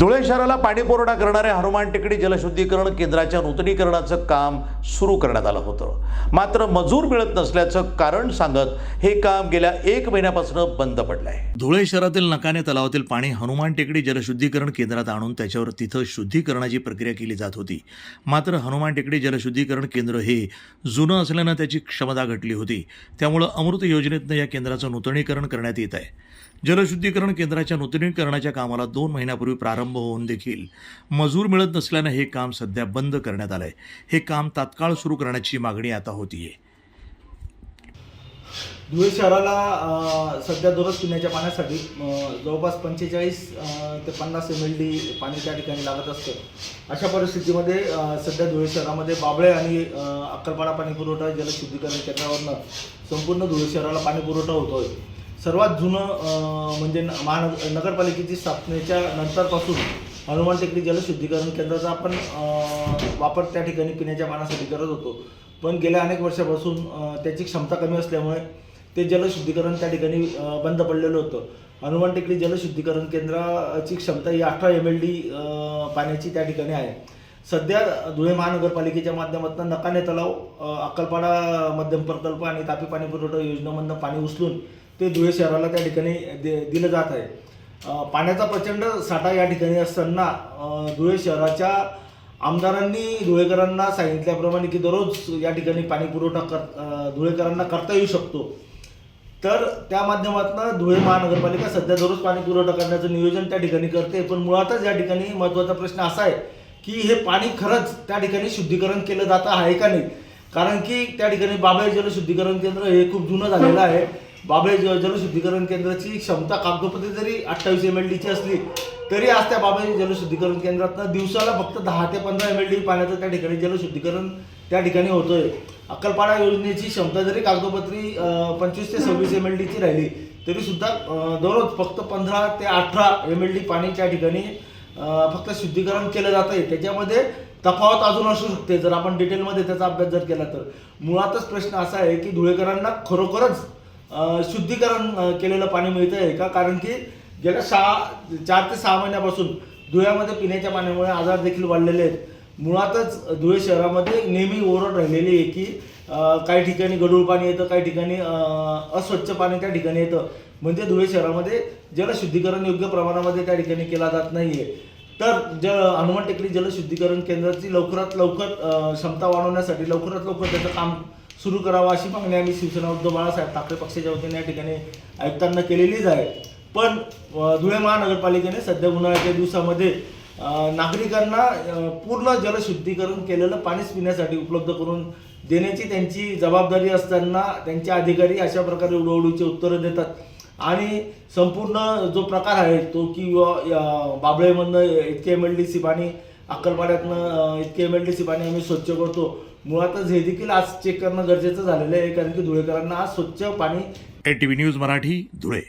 धुळे शहराला पाणी पुरवठा करणाऱ्या हनुमान टेकडी जलशुद्धीकरण केंद्राच्या नूतनीकरणाचं काम सुरू करण्यात आलं होतं. मात्र मजूर मिळत नसल्याचं कारण सांगत हे काम गेल्या एक महिन्यापासून बंद पडलं आहे धुळे शहरातील नकाने तलावातील पाणी हनुमान टेकडी जलशुद्धीकरण केंद्रात आणून त्याच्यावर तिथं शुद्धीकरणाची प्रक्रिया केली जात होती. मात्र हनुमान टेकडी जलशुद्धीकरण केंद्र हे जुनं असल्यानं त्याची क्षमता घटली होती. त्यामुळं अमृत योजनेतनं या केंद्राचं नूतनीकरण करण्यात येत आहे. जलशुद्धीकरण केंद्राच्या नूतनीकरणाच्या कामाला दोन महिन्यापूर्वी प्रारंभ होऊन देखील मजूर मिळत नसल्यानं हे काम सध्या बंद करण्यात आलंय. हे काम तात्काळ सुरू करण्याची मागणी आता होतीये. धुळे शहराला सध्या दररोज पिण्याच्या पाण्यासाठी जवळपास पंचेचाळीस ते पन्नास एम एल डी पाणी त्या ठिकाणी लागत असतं. अशा परिस्थितीमध्ये सध्या धुळे शहरामध्ये बाबळे आणि अक्कलपाडा पाणी पुरवठा जलशुद्धीकरण केंद्रावरनं संपूर्ण धुळे शहराला पाणी पुरवठा होतोय. सर्वात जुनं म्हणजे न- महानगर नगरपालिकेची स्थापनेच्या नंतरपासून हनुमान टेकडी जलशुद्धीकरण केंद्राचा आपण वापर त्या ठिकाणी पिण्याच्या पाण्यासाठी करत होतो. पण गेल्या अनेक वर्षापासून त्याची क्षमता कमी असल्यामुळे ते जलशुद्धीकरण त्या ठिकाणी बंद पडलेलं होतं. हनुमान टेकडी जलशुद्धीकरण केंद्राची क्षमता ही अठरा एम एल डी पाण्याची त्या ठिकाणी आहे. सध्या धुळे महानगरपालिकेच्या माध्यमातून नकाने तलाव अक्कलपाडा मध्यम प्रकल्प आणि तापी पाणी पुरवठा योजनेमधनं पाणी उचलून ते धुळे शहराला त्या ठिकाणी दे दिलं जात आहे. पाण्याचा प्रचंड साठा या ठिकाणी असताना धुळे शहराच्या आमदारांनी धुळेकरांना सांगितल्याप्रमाणे की दररोज या ठिकाणी पाणी पुरवठा कर धुळेकरांना करता येऊ शकतो. तर त्या माध्यमातून धुळे महानगरपालिका सध्या दररोज पाणी पुरवठा करण्याचं नियोजन त्या ठिकाणी करते. पण मुळातच या ठिकाणी महत्त्वाचा प्रश्न असा आहे की हे पाणी खरंच त्या ठिकाणी शुद्धीकरण केलं जातं आहे का नाही? कारण की त्या ठिकाणी बाबळे जलशुद्धीकरण केंद्र हे खूप जुनं झालेलं आहे. बाबळे ज जलशुद्धीकरण केंद्राची क्षमता कागदोपत्री जरी अठ्ठावीस एम एल डीची असली तरी आज त्या बाबळे जलशुद्धीकरण केंद्रातनं दिवसाला फक्त दहा ते पंधरा एम एल डी पाण्याचं त्या ठिकाणी जलशुद्धीकरण त्या ठिकाणी होतोय. अक्कलपाडा योजनेची क्षमता जरी कागदोपत्री पंचवीस ते सव्वीस एम एल डीची राहिली तरी सुद्धा दररोज फक्त पंधरा ते अठरा एम एल डी पाणी त्या ठिकाणी फक्त शुद्धीकरण केलं जात आहे त्याच्यामध्ये तफावत अजून असू शकते. जर आपण डिटेलमध्ये त्याचा अभ्यास जर केला तर. मुळातच प्रश्न असा आहे की धुळेकरांना खरोखरच शुद्धीकरण केलेलं पाणी मिळतं आहे का? कारण की गेल्या सहा चार ते सहा महिन्यापासून धुळ्यामध्ये पिण्याच्या पाण्यामुळे आजार देखील वाढलेले आहेत. मुळातच धुळे शहरामध्ये नेहमी ओरड राहिलेली आहे की काही ठिकाणी गढूळ पाणी येतं काही ठिकाणी अस्वच्छ पाणी त्या ठिकाणी येतं. म्हणजे धुळे शहरामध्ये जलशुद्धीकरण योग्य प्रमाणामध्ये त्या ठिकाणी केला जात नाही आहे तर जल हनुमान टेकडी जलशुद्धीकरण केंद्राची लवकरात लवकर क्षमता वाढवण्यासाठी लवकरात लवकर त्याचं काम सुरू करावं अशी मागणी आम्ही शिवसेना उद्धव बाळासाहेब ठाकरे पक्षाच्या वतीने या ठिकाणी आयुक्तांना केलेलीच आहे. पण धुळे महानगरपालिकेने सध्या उन्हाळ्याच्या दिवसामध्ये नागरिकांना पूर्ण जलशुद्धीकरण केलेलं पाणीच पिण्यासाठी उपलब्ध करून देण्याची त्यांची जबाबदारी असताना त्यांचे अधिकारी अशा प्रकारे उडवडूचे उत्तरं देतात. आणि संपूर्ण जो प्रकार आहे तो की बाबळेमधनं इतके एम एल डी सी पाणी अक्कलपाड्यातनं इतके एम एल डी सी पाणी आम्ही स्वच्छ करतो. मुळातच हे देखील आज चेक करणं गरजेचं झालेलं आहे कारण की धुळेकरांना आज स्वच्छ पाणी A T V news Marathi Dhule.